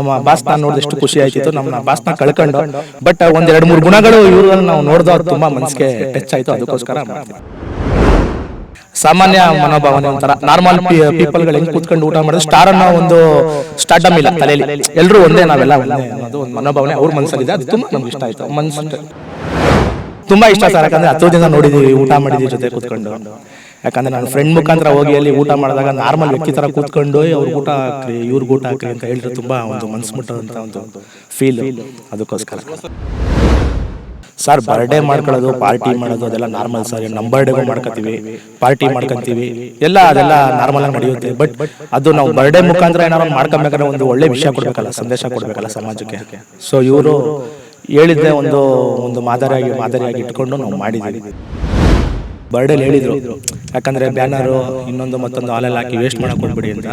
ನಮ್ಮ ಬಾಸ್ನ ನೋಡಿದ ಎಷ್ಟು ಖುಷಿ ಆಯ್ತಿತ್ತು. ನಮ್ಮ ಬಾಸ್ನ ಕಳ್ಕೊಂಡು ಬಟ್ ಒಂದೆರಡು ಎರಡು ಮೂರು ಗುಣಗಳು ಇವ್ರನ್ನ ನಾವು ನೋಡಿದವ್ರು ತುಂಬಾ ಮನಸ್ಸಿಗೆ ಟಚ್ ಆಯ್ತು. ಅದಕ್ಕೋಸ್ಕರ. ಸಾಮಾನ್ಯ ಮನೋಭಾವನೆ ಒಂಥರ ನಾರ್ಮಲ್ ಪೀಪಲ್ಗಳು ಹೆಂಗ್ ಕೂತ್ಕೊಂಡು ಊಟ ಮಾಡಿದ್ರೆ ಸ್ಟಾರ್ ಅನ್ನೋ ಒಂದು ಸ್ಟಾರ್ಟಮ್ ಇಲ್ಲ ತಲೆಯಲ್ಲಿ. ಎಲ್ಲರೂ ಒಂದೇ ನಾವೆಲ್ಲ ಒಂದೇ ಅನ್ನೋದು ಒಂದು ಮನೋಭಾವನೆ ಅವ್ರ ಮನಸ್ಸಲ್ಲಿದೆ. ಅದು ತುಂಬಾ ನಮ್ಗೆ ಇಷ್ಟ ಆಯ್ತು. ಮನ್ಸು ತುಂಬಾ ಇಷ್ಟ ಸರ್. ಯಾಕಂದ್ರೆ ಹತ್ತು ದಿನ ನೋಡಿದೀವಿ ಊಟ ಮಾಡಿದೀವಿ ಜೊತೆ ಕೂತ್ಕೊಂಡು. ಯಾಕಂದ್ರೆ ನಾನು ಫ್ರೆಂಡ್ ಮುಖಾಂತರ ಹೋಗಿ ಅಲ್ಲಿ ಊಟ ಮಾಡಿದಾಗ ನಾರ್ಮಲ್ ವ್ಯಕ್ತಿ ತರ ಕೂತ್ಕೊಂಡು ಅವ್ರ ಊಟ ಹಾಕ್ರಿ, ಇವ್ರಿಗೆ ಊಟ ಹಾಕ್ರಿ ಅಂತ ಹೇಳಿದ್ರೆ ತುಂಬಾ ಒಂದು ಮನ್ಸು ಮುಟ್ಟದಂತ ಒಂದು ಫೀಲ್ ಅದಕ್ಕೋಸ್ಕರ. ಸರ್ ಬರ್ಡೇ ಮಾಡ್ಕೊಳ್ಳೋದು ಪಾರ್ಟಿ ಮಾಡೋದು, ಅದೆಲ್ಲ ನಾರ್ಮಲ್ ಸರ್ ನಮ್ಮ ಬರ್ಡೇಗೂ ಮಾಡ್ಕೊತೀವಿ ಪಾರ್ಟಿ ಮಾಡ್ಕೊತೀವಿ. ಎಲ್ಲ ಅದೆಲ್ಲ ನಾರ್ಮಲ್ ಆಗಿ ನಡೆಯುತ್ತೆ. ಬಟ್ ಅದು ನಾವು ಬರ್ಡೇ ಮುಖಾಂತರ ಏನಾದ್ರು ಮಾಡ್ಕೊಬೇಕಂದ್ರೆ ಒಂದು ಒಳ್ಳೆ ವಿಷಯ ಕೊಡ್ಬೇಕಲ್ಲ, ಸಂದೇಶ ಕೊಡ್ಬೇಕಲ್ಲ ಸಮಾಜಕ್ಕೆ. ಸೊ ಇವರು ಹೇಳಿದ್ದೆ ಒಂದು ಒಂದು ಮಾದರಿಯಾಗಿ ಮಾದರಿಯಾಗಿ ಇಟ್ಕೊಂಡು ನಾವು ಮಾಡಿದ್ದೀವಿ ಬರ್ಡೇಲಿ ಹೇಳಿದ್ರು ಯಾಕಂದ್ರೆ ಬ್ಯಾನರು ಇನ್ನೊಂದು ಮತ್ತೊಂದು ಹಾಲೆಲ್ಲ ಹಾಕಿ ವೇಸ್ಟ್ ಮಾಡಕ್ ಹೋಗ್ಬಿಡಿ ಅಂತ.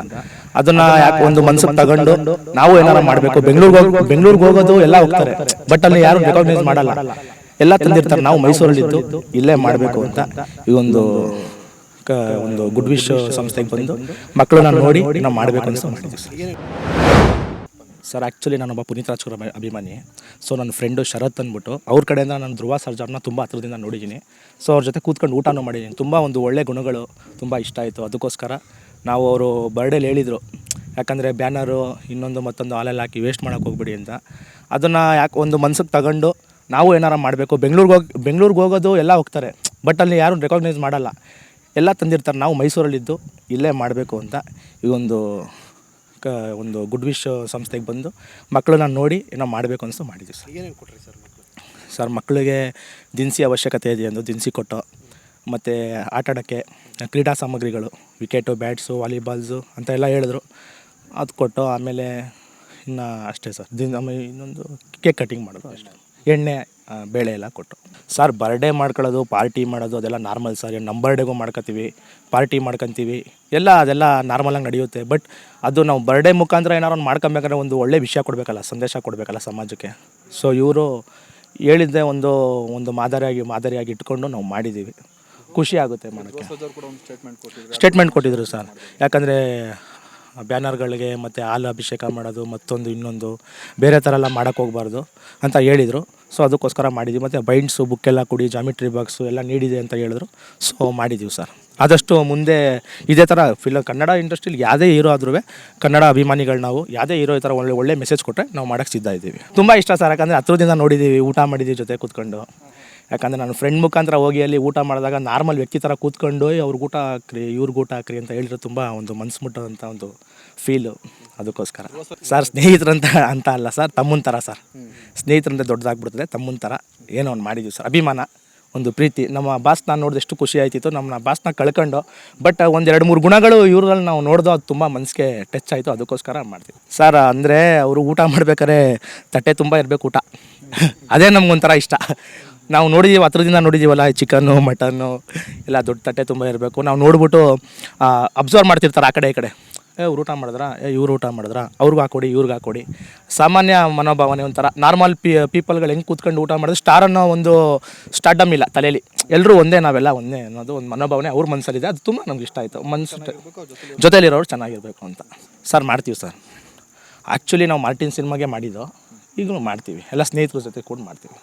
ಅದನ್ನ ಯಾಕೆ ಒಂದು ಮನ್ಸಿಗೆ ತಗೊಂಡು ನಾವು ಏನಾರ ಮಾಡಬೇಕು ಬೆಂಗಳೂರಿಗೆ ಹೋಗಿ ಬೆಂಗಳೂರಿಗೆ ಹೋಗೋದು ಎಲ್ಲ ಹೋಗ್ತಾರೆ. ಬಟ್ ಅಲ್ಲಿ ಯಾರು ರೆಕಾಗ್ನೈಸ್ ಮಾಡಲ್ಲ. ಎಲ್ಲ ತಂದಿರ್ತಾರೆ. ನಾವು ಮೈಸೂರಲ್ಲಿದ್ದು ಇಲ್ಲೇ ಮಾಡಬೇಕು ಅಂತ ಈ ಒಂದು ಒಂದು ಗುಡ್ ವಿಶ್ ಸಂಸ್ಥೆಗೆ ಬಂದು ಮಕ್ಕಳನ್ನ ನೋಡಿ ನಾವು ಮಾಡಬೇಕು ಅಂತ ಮಾಡಿದ್ವಿ ಸರ್ ಆ್ಯಕ್ಚುಲಿ ನಾನೊಬ್ಬ ಪುನೀತ್ ರಾಜ್ಕುಮಾರ್ ಅಭಿ- ಅಭಿಮಾನಿ. ಸೊ ನನ್ನ ಫ್ರೆಂಡು ಶರತ್ ಅಂದ್ಬಿಟ್ಟು ಅವ್ರ ಕಡೆಯಿಂದ ನಾನು ಧ್ರುವ ಸರ್ಜಾರ್ನ ತುಂಬ ಹತ್ರದಿಂದ ನೋಡಿದ್ದೀನಿ. ಸೊ ಅವ್ರ ಜೊತೆ ಕೂತ್ಕೊಂಡು ಊಟನೂ ಮಾಡಿದ್ದೀನಿ. ತುಂಬ ಒಂದು ಒಳ್ಳೆ ಗುಣಗಳು ತುಂಬ ಇಷ್ಟ ಆಯಿತು. ಅದಕ್ಕೋಸ್ಕರ ನಾವು ಅವರು ಬರ್ಡೇಲಿ ಹೇಳಿದರು. ಯಾಕಂದರೆ ಬ್ಯಾನರು ಇನ್ನೊಂದು ಮತ್ತೊಂದು ಹಾಲೆಲ್ಲ ಹಾಕಿ ವೇಸ್ಟ್ ಮಾಡೋಕೆ ಹೋಗ್ಬಿಡಿ ಅಂತ. ಅದನ್ನು ಯಾಕೆ ಒಂದು ಮನ್ಸಿಗೆ ತಗೊಂಡು ನಾವು ಏನಾರ ಮಾಡಬೇಕು. ಬೆಂಗಳೂರಿಗೆ ಹೋಗಿ ಬೆಂಗಳೂರಿಗೆ ಹೋಗೋದು ಎಲ್ಲ ಹೋಗ್ತಾರೆ. ಬಟ್ ಅಲ್ಲಿ ಯಾರು ರೆಕಾಗ್ನೈಸ್ ಮಾಡಲ್ಲ. ಎಲ್ಲ ತಂದಿರ್ತಾರೆ. ನಾವು ಮೈಸೂರಲ್ಲಿದ್ದು ಇಲ್ಲೇ ಮಾಡಬೇಕು ಅಂತ ಈ ಒಂದು ಕ ಒಂದು ಗುಡ್ ವಿಶ್ ಸಂಸ್ಥೆಗೆ ಬಂದು ಮಕ್ಕಳನ್ನ ನೋಡಿ ಏನೋ ಮಾಡಬೇಕು ಅನಿಸ್ತು ಮಾಡಿದ್ವಿ ಸರ್. ಏನೇನು ಕೊಟ್ರಿ ಸರ್ ಮಕ್ಕಳು ಸರ್ ಮಕ್ಕಳಿಗೆ ದಿನಸಿ ಅವಶ್ಯಕತೆ ಇದೆ ಅಂದು ದಿನಸಿ ಕೊಟ್ಟು ಮತ್ತು ಆಟಾಡೋಕ್ಕೆ ಕ್ರೀಡಾ ಸಾಮಗ್ರಿಗಳು ವಿಕೆಟು ಬ್ಯಾಟ್ಸು ವಾಲಿಬಾಲ್ಸು ಅಂತ ಎಲ್ಲ ಹೇಳಿದ್ರು. ಅದು ಕೊಟ್ಟು ಆಮೇಲೆ ಇನ್ನು ಅಷ್ಟೇ ಸರ್ ದಿನ ಆಮೇಲೆ ಇನ್ನೊಂದು ಕೇಕ್ ಕಟಿಂಗ್ ಮಾಡೋದು ಅಷ್ಟೇ. ಎಣ್ಣೆ ಬೇಳೆ ಎಲ್ಲ ಕೊಟ್ಟು ಸರ್ ಬರ್ಡೇ ಮಾಡ್ಕೊಳ್ಳೋದು ಪಾರ್ಟಿ ಮಾಡೋದು ಅದೆಲ್ಲ ನಾರ್ಮಲ್ ಸರ್. ನಮ್ಮ ಬರ್ಡೇಗೂ ಮಾಡ್ಕೊತೀವಿ ಪಾರ್ಟಿ ಮಾಡ್ಕೊತೀವಿ. ಎಲ್ಲ ಅದೆಲ್ಲ ನಾರ್ಮಲಾಗಿ ನಡೆಯುತ್ತೆ. ಬಟ್ ಅದು ನಾವು ಬರ್ಡೇ ಮುಖಾಂತರ ಏನಾರು ಒಂದು ಮಾಡ್ಕೊಬೇಕಾದ್ರೆ ಒಂದು ಒಳ್ಳೆ ವಿಷಯ ಕೊಡಬೇಕಲ್ಲ ಸಂದೇಶ ಕೊಡಬೇಕಲ್ಲ ಸಮಾಜಕ್ಕೆ. ಸೊ ಇವರು ಹೇಳಿದ್ದೆ ಒಂದು ಒಂದು ಮಾದರಿಯಾಗಿ ಮಾದರಿಯಾಗಿ ಇಟ್ಕೊಂಡು ನಾವು ಮಾಡಿದ್ದೀವಿ. ಖುಷಿ ಆಗುತ್ತೆ ಮಾಡೋಕ್ಕೆ ಸ್ಟೇಟ್ಮೆಂಟ್ ಕೊಟ್ಟಿದ್ರು ಸರ್. ಯಾಕಂದರೆ ಬ್ಯಾನರ್ಗಳಿಗೆ ಮತ್ತು ಹಾಲು ಅಭಿಷೇಕ ಮಾಡೋದು, ಮತ್ತೊಂದು, ಇನ್ನೊಂದು, ಬೇರೆ ಥರ ಎಲ್ಲ ಮಾಡೋಕ್ಕೆ ಹೋಗ್ಬಾರ್ದು ಅಂತ ಹೇಳಿದರು. ಸೊ ಅದಕ್ಕೋಸ್ಕರ ಮಾಡಿದ್ವಿ. ಮತ್ತು ಬೈಂಡ್ಸು, ಬುಕ್ಕೆಲ್ಲ ಕೊಡಿ, ಜಾಮಿಟ್ರಿ ಬಾಕ್ಸು ಎಲ್ಲ ನೀಡಿದೆ ಅಂತ ಹೇಳಿದ್ರು. ಸೊ ಮಾಡಿದ್ದೀವಿ ಸರ್. ಆದಷ್ಟು ಮುಂದೆ ಇದೇ ಥರ ಫಿಲ್, ಕನ್ನಡ ಇಂಡಸ್ಟ್ರಿಲಿ ಯಾವುದೇ ಹೀರೋ ಆದ್ರೂ ಕನ್ನಡ ಅಭಿಮಾನಿಗಳು ನಾವು ಯಾವುದೇ ಹೀರೋ ಈ ಥರ ಒಳ್ಳೆ ಒಳ್ಳೆ ಮೆಸೇಜ್ ಕೊಟ್ಟರೆ ನಾವು ಮಾಡೋಕ್ಕೆ ಸಿದ್ಧ ಇದ್ದೀವಿ. ತುಂಬ ಇಷ್ಟ ಸರ್. ಯಾಕಂದರೆ ಹತ್ರದಿಂದ ನೋಡಿದ್ದೀವಿ, ಊಟ ಮಾಡಿದ್ದೀವಿ ಜೊತೆ ಕೂತ್ಕೊಂಡು. ಯಾಕಂದರೆ ನಾನು ಫ್ರೆಂಡ್ ಮುಖಾಂತರ ಹೋಗಿ ಅಲ್ಲಿ ಊಟ ಮಾಡಿದಾಗ ನಾರ್ಮಲ್ ವ್ಯಕ್ತಿ ಥರ ಕೂತ್ಕೊಂಡು ಅವ್ರಿಗೆ ಊಟ ಹಾಕ್ರಿ, ಇವ್ರಿಗೆ ಊಟ ಹಾಕ್ರಿ ಅಂತ ಹೇಳಿದ್ರೆ ತುಂಬ ಒಂದು ಮನ್ಸು ಮುಟ್ಟೋದಂಥ ಒಂದು ಫೀಲು ಅದಕ್ಕೋಸ್ಕರ. ಸರ್ ಸ್ನೇಹಿತರಂತ ಅಂತ ಅಲ್ಲ ಸರ್ ತಮ್ಮನ ಥರ ಸರ್ ಸ್ನೇಹಿತರಂತ ದೊಡ್ಡದಾಗ್ಬಿಡ್ತದೆ ತಮ್ಮನ ಥರ ಏನೋ ಒಂದು ಮಾಡಿದ್ದೀವಿ ಸರ್ ಅಭಿಮಾನ, ಒಂದು ಪ್ರೀತಿ. ನಮ್ಮ ಬಾಸ್ನ ನೋಡಿದ ಎಷ್ಟು ಖುಷಿ ಆಯ್ತಿತ್ತು ನಮ್ಮ ಬಾಸ್ನ ಕಳ್ಕೊಂಡು ಬಟ್ ಒಂದೆರಡು ಮೂರು ಗುಣಗಳು ಇವ್ರಲ್ಲಿ ನಾವು ನೋಡ್ದೋ ಅದು ತುಂಬ ಮನಸ್ಸಿಗೆ ಟಚ್ ಆಯಿತು, ಅದಕ್ಕೋಸ್ಕರ ಮಾಡ್ತೀವಿ. ಸರ್ ಅಂದರೆ ಅವರು ಊಟ ಮಾಡ್ಬೇಕಾದ್ರೆ ತಟ್ಟೆ ತುಂಬ ಇರಬೇಕು ಊಟ. ಅದೇ ನಮ್ಗೊಂಥರ ಇಷ್ಟ. ನಾವು ನೋಡಿದ್ದೀವಿ ಹತ್ರದಿಂದ ನೋಡಿದ್ದೀವಲ್ಲ ಚಿಕನ್ನು ಮಟನ್ನು ಎಲ್ಲ ದೊಡ್ಡ ತಟ್ಟೆ ತುಂಬ ಇರಬೇಕು. ನಾವು ನೋಡ್ಬಿಟ್ಟು ಅಬ್ಸರ್ವ್ ಮಾಡ್ತಿರ್ತಾರೆ ಆ ಕಡೆ, ಈ ಕಡೆ. ಏ ಊಟ ಮಾಡಿದ್ರ? ಏ, ಇವ್ರು ಊಟ ಮಾಡಿದ್ರ? ಅವ್ರಿಗೆ ಹಾಕೊಡಿ, ಇವ್ರಿಗೆ ಹಾಕೊಡಿ. ಸಾಮಾನ್ಯ ಮನೋಭಾವನೆ ಒಂಥರ. ನಾರ್ಮಲ್ ಪಿ ಪೀಪಲ್ಗಳು ಹೆಂಗೆ ಕೂತ್ಕೊಂಡು ಊಟ ಮಾಡಿದ್ರೆ ಸ್ಟಾರ್ ಅನ್ನೋ ಒಂದು ಸ್ಟಾರ್ಟಮ್ ಇಲ್ಲ ತಲೆಯಲ್ಲಿ ಎಲ್ಲರೂ ಒಂದೇ ನಾವೆಲ್ಲ ಒಂದೇ ಅನ್ನೋದು ಒಂದು ಮನೋಭಾವನೆ ಅವ್ರ ಮನಸ್ಸಲ್ಲಿದೆ ಅದು ತುಂಬ ನಮ್ಗೆ ಇಷ್ಟ ಆಯಿತು. ಮನ್ಸು ಜೊತೆಲಿರೋರು ಚೆನ್ನಾಗಿರಬೇಕು ಅಂತ. ಸರ್ ಮಾಡ್ತೀವಿ ಸರ್ ಆ್ಯಕ್ಚುಲಿ ನಾವು ಮಾರ್ಟಿನ್ ಸಿನಿಮಾಗೆ ಮಾಡಿದ್ದು. ಈಗಲೂ ಮಾಡ್ತೀವಿ. ಎಲ್ಲ ಸ್ನೇಹಿತರ ಜೊತೆ ಕೂಡ ಮಾಡ್ತೀವಿ.